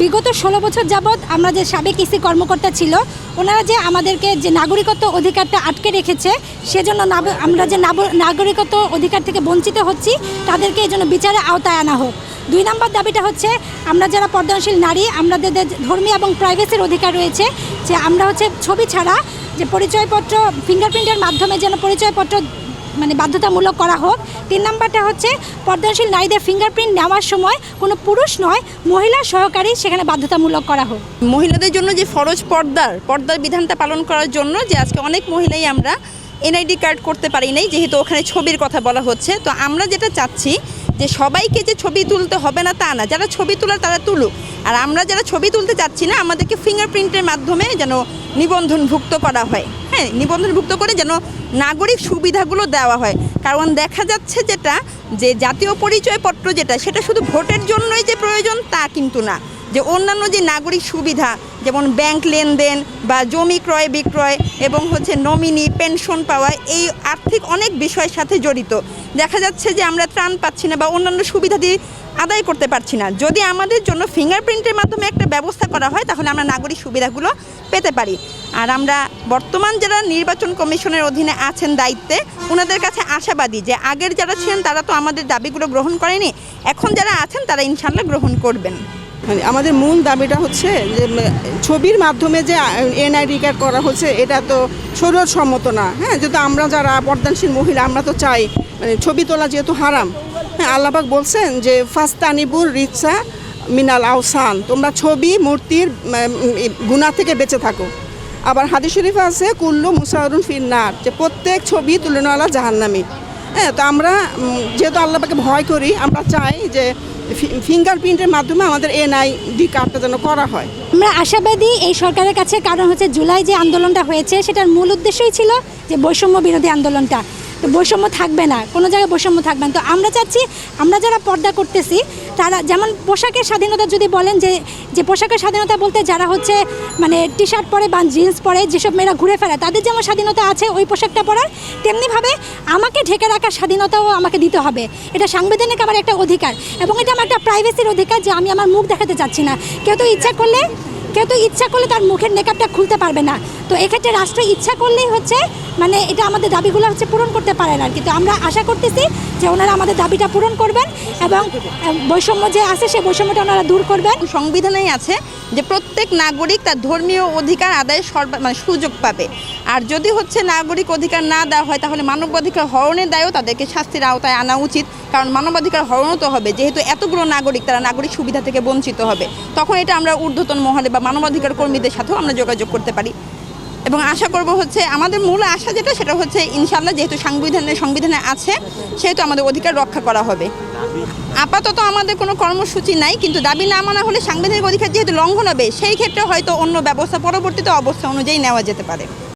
বিগত ষোলো বছর যাবৎ আমরা যে সাবেক ইসি কর্মকর্তা ছিল, ওনারা যে আমাদেরকে যে নাগরিকত্ব অধিকারটা আটকে রেখেছে, সেজন্য আমরা যে নাগরিকত্ব অধিকার থেকে বঞ্চিত হচ্ছি, তাদেরকে এই জন্য বিচারে আওতায় আনা হোক। দুই নম্বর দাবিটা হচ্ছে, আমরা যারা পর্দানশীল নারী, আমাদের ধর্মীয় এবং প্রাইভেসির অধিকার রয়েছে, যে আমরা হচ্ছে ছবি ছাড়া যে পরিচয়পত্র ফিঙ্গারপ্রিন্টের মাধ্যমে যেন পরিচয়পত্র মানে বাধ্যতামূলক করা হোক। তিন নাম্বারটা হচ্ছে, পর্দাশীল নারীদের ফিঙ্গারপ্রিন্ট নেওয়ার সময় কোনো পুরুষ নয়, মহিলা সহকারী সেখানে বাধ্যতামূলক করা হোক। মহিলাদের জন্য যে ফরজ পর্দার পর্দার বিধানটা পালন করার জন্য যে আজকে অনেক মহিলাই আমরা এনআইডি কার্ড করতে পারি নাই, যেহেতু ওখানে ছবির কথা বলা হচ্ছে। তো আমরা যেটা চাচ্ছি যে সবাইকে যে ছবি তুলতে হবে না তা না, যারা ছবি তোলার তারা তুলুক। আর আমরা যারা ছবি তুলতে চাচ্ছি না, আমাদেরকে ফিঙ্গারপ্রিন্টের মাধ্যমে যেন নিবন্ধনভুক্ত করা হয়। হ্যাঁ নিবন্ধনভুক্ত করে যেন নাগরিক সুবিধাগুলো দেওয়া হয়। কারণ দেখা যাচ্ছে যেটা, যে জাতীয় পরিচয়পত্র যেটা, সেটা শুধু ভোটের জন্যই যে প্রয়োজন তা কিন্তু না। যে অন্যান্য যে নাগরিক সুবিধা, যেমন ব্যাংক লেনদেন বা জমি ক্রয় বিক্রয় এবং হচ্ছে নমিনি, পেনশন পাওয়া, এই আর্থিক অনেক বিষয়ের সাথে জড়িত। দেখা যাচ্ছে যে আমরা ত্রাণ পাচ্ছি না বা অন্যান্য সুবিধা দিয়ে আদায় করতে পারছি না। যদি আমাদের জন্য ফিঙ্গারপ্রিন্টের মাধ্যমে একটা ব্যবস্থা করা হয়, তাহলে আমরা নাগরিক সুবিধাগুলো পেতে পারি। আর আমরা বর্তমান যারা নির্বাচন কমিশনের অধীনে আছেন দায়িত্বে ওনাদের কাছে আশাবাদী যে আগের যারা ছিলেন, তারা তো আমাদের দাবিগুলো গ্রহণ করেনি। এখন যারা আছেন, তারা ইনশাল্লাহ গ্রহণ করবেন। মানে আমাদের মূল দাবিটা হচ্ছে যে ছবির মাধ্যমে যে এনআইডি কার্ড করা হচ্ছে, এটা তো শরীর সম্মত না। হ্যাঁ যেহেতু আমরা যারা পর্দানশীল মহিলা, আমরা তো চাই মানে ছবি তোলা যেহেতু হারাম। আল্লাপাক বলছেন যে ফাস্তানিবুর রিক্সা মিনাল আওসান। তোমরা ছবি, মূর্তির গুণা থেকে বেঁচে থাকো। আবার হাদিস শরীফ আছে, কুল্লু মুসাহরুন ফিন্নার। যে প্রত্যেক ছবি তুলনাওয়ালা জাহান্নামি। হ্যাঁ তো আমরা যেহেতু আল্লাহকে ভয় করি, আমরা চাই যে ফিঙ্গারপ্রিন্টের মাধ্যমে আমাদের এনআইডি কার্ডটা যেন করা হয়। আমরা আশাবাদী এই সরকারের কাছে, কারণ হচ্ছে জুলাই যে আন্দোলনটা হয়েছে, সেটার মূল উদ্দেশ্যই ছিল যে বৈষম্য বিরোধী আন্দোলনটা। তো বৈষম্য থাকবে না, কোনো জায়গায় বৈষম্য থাকবে না। তো আমরা চাচ্ছি, আমরা যারা পর্দা করতেছি, তারা যেমন পোশাকের স্বাধীনতা যদি বলেন যে যে পোশাকের স্বাধীনতা বলতে যারা হচ্ছে মানে টি শার্ট পরে বা জিন্স পরে যেসব মেয়েরা ঘুরে ফেরে তাদের যেমন স্বাধীনতা আছে ওই পোশাকটা পরার, তেমনিভাবে আমাকে ঢেকে রাখার স্বাধীনতাও আমাকে দিতে হবে। এটা সাংবিধানিক আমার একটা অধিকার এবং এটা আমার একটা প্রাইভেসির অধিকার যে আমি আমার মুখ দেখাতে চাচ্ছি না। কেউ তো ইচ্ছা করলে, কেউ তো ইচ্ছা করলে তার মুখের মেকআপটা খুলতে পারবে না। তো এক্ষেত্রে রাষ্ট্র ইচ্ছা করলেই হচ্ছে মানে এটা আমাদের দাবিগুলো হচ্ছে পূরণ করতে পারে না কিন্তু আমরা আশা করতেছি যে ওনারা আমাদের দাবিটা পূরণ করবেন এবং বৈষম্য যে আছে সেই বৈষম্যটা ওনারা দূর করবেন। সংবিধানেই আছে যে প্রত্যেক নাগরিক তার ধর্মীয় অধিকার আদায়ের সর্বা মানে সুযোগ পাবে। আর যদি হচ্ছে নাগরিক অধিকার না দেওয়া হয়, তাহলে মানবাধিকার হরণের দায়ও তাদেরকে শাস্তির আওতায় আনা উচিত। কারণ মানবাধিকার হরণও তো হবে। যেহেতু এতগুলো নাগরিক, তারা নাগরিক সুবিধা থেকে বঞ্চিত হবে। তখন এটা আমরা ঊর্ধ্বতন মহলে বা মানবাধিকার কর্মীদের সাথেও আমরা যোগাযোগ করতে পারি। এবং আশা করব হচ্ছে আমাদের মূল আশা যেটা, সেটা হচ্ছে ইনশাল্লাহ যেহেতু সংবিধানে সংবিধানে আছে, সেহেতু আমাদের অধিকার রক্ষা করা হবে। আপাতত আমাদের কোনো কর্মসূচি নাই, কিন্তু দাবি না মানা হলে সাংবিধানিক অধিকার যেহেতু লঙ্ঘন হবে, সেই ক্ষেত্রে হয়তো অন্য ব্যবস্থা, পরবর্তীতে অবস্থা অনুযায়ী নেওয়া যেতে পারে।